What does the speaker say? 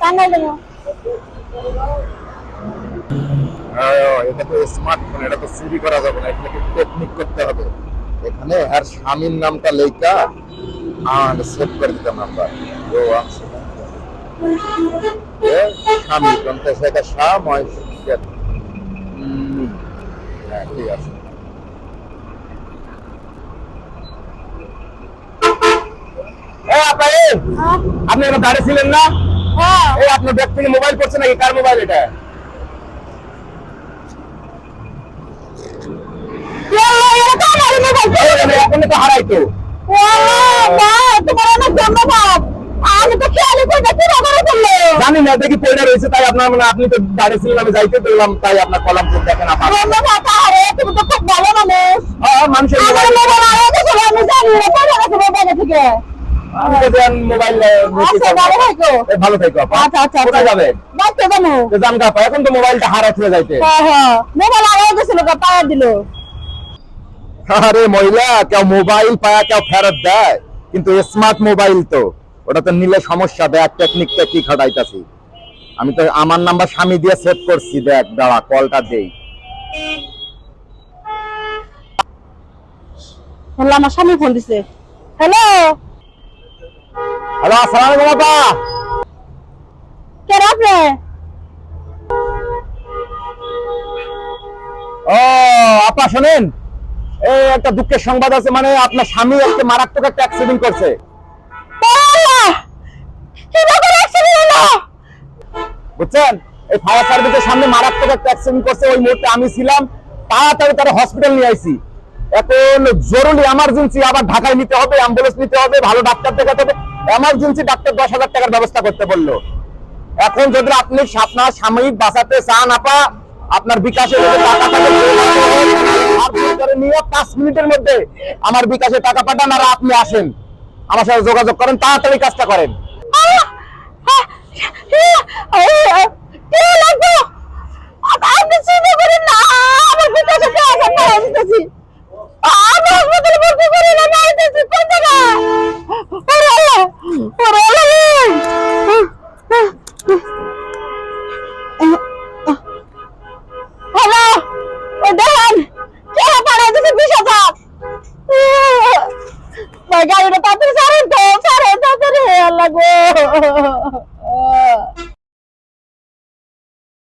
সামনে যাব হ্যাঁ, এটা তো স্মার্টফোন চুরি করা যাবে না এটাকে টেকনিক করতে হবে। এখানে আর স্বামীর নামটা লেখা আর সেভ করে দিতাম নাম্বার ও এ, স্বামী কোনটা সেটা হয় হ্যাঁ ঠিক আছে এই আপা, এই, আপনি এখানে দাঁড়িয়ে ছিলেন না হ্যাঁ এই আপনার ব্যাগ থেকে মোবাইল করছে নাকি কার মোবাইল এটা এই, মানে এখন তো হারাইতো আমি তো করে করে জানি না রয়েছে তাই আপনার মানে আপনি তো দাঁড়িয়ে ছিলেন আমি যাইতে দিলাম তাই আপনার কলাম করে দেখেন আপা। বন্ধু কথা আরে তুমি তো খুব ভালো মানুষ। আহ, মানুষের আমার মোবাইল। মোবাইল আরে গেছিল আমি জানি না কোথায় গেছে মোবাইল থেকে আমি তো দেন মোবাইল আচ্ছা, ভালো থাকো। ভালো থাকো আচ্ছা আচ্ছা কোথায় যাবে? দেখতে জানো। তো জান আপা এখন তো মোবাইলটা যাইতে। হ্যাঁ হ্যাঁ। মোবাইল আরে গেছিল পাওয়া দিল। আরে মহিলা কেউ মোবাইল পায়া কেউ ফেরত দেয়। কিন্তু স্মার্ট মোবাইল তো। ওটা তো নিলে সমস্যা দেখ টেকনিকটা কি খাটাইতাছি। আমি তো আমার নাম্বার স্বামী দিয়ে সেভ করছি দেখ দাঁড়া কলটা দেই। হ্যালো আমার স্বামী ফোন দিছে। হ্যালো? হ্যালো আসসালামু আলাইকুম আপা। কে আপনি? ও আপা শোনেন। এই একটা দুঃখের সংবাদ আছে মানে আপনার স্বামী একটা মারাত্মক একটা অ্যাক্সিডেন্ট করছে আল্লাহ! কি ব্যাপার অ্যাক্সিডেন্ট হলো বুঝছেন? এই ফায়ার সার্ভিসের সামনে মারাত্মক একটা অ্যাক্সিডেন্ট করছে, ওই মুহূর্তে আমি ছিলাম, তাড়াতাড়ি তারা হসপিটাল নিয়ে আইছি। এখন জরুরি এমার্জেন্সি আবার ঢাকায় নিতে হবে অ্যাম্বুলেন্স নিতে হবে, ভালো ডাক্তার দেখাতে হবে। এমার্জেন্সি ডাক্তার দশ হাজার টাকার ব্যবস্থা করতে বলল। এখন যদি আপনি আপনার সাময়িক বাঁচাতে চান, আপা, আপনার বিকাশে যদি টাকা থাকে আর ফোন করে নিয়ে পাঁচ মিনিটের মধ্যে আমার বিকাশে টাকা পাঠান আর আপনি আসেন। আমার সাথে যোগাযোগ করেন, তাড়াতাড়ি কাজটা করেন! আইতাছি আমি হাসপাতালে ভর্তি করে না আইতাছি কোন জায়গা ওরে ওরে হ্যালো ও দেখান কে পারে দিছে বিশ হাজার? গাড়িটা তাড়াতাড়ি সারেন তো সারেন তাড়াতাড়ি। আল্লাহ গো।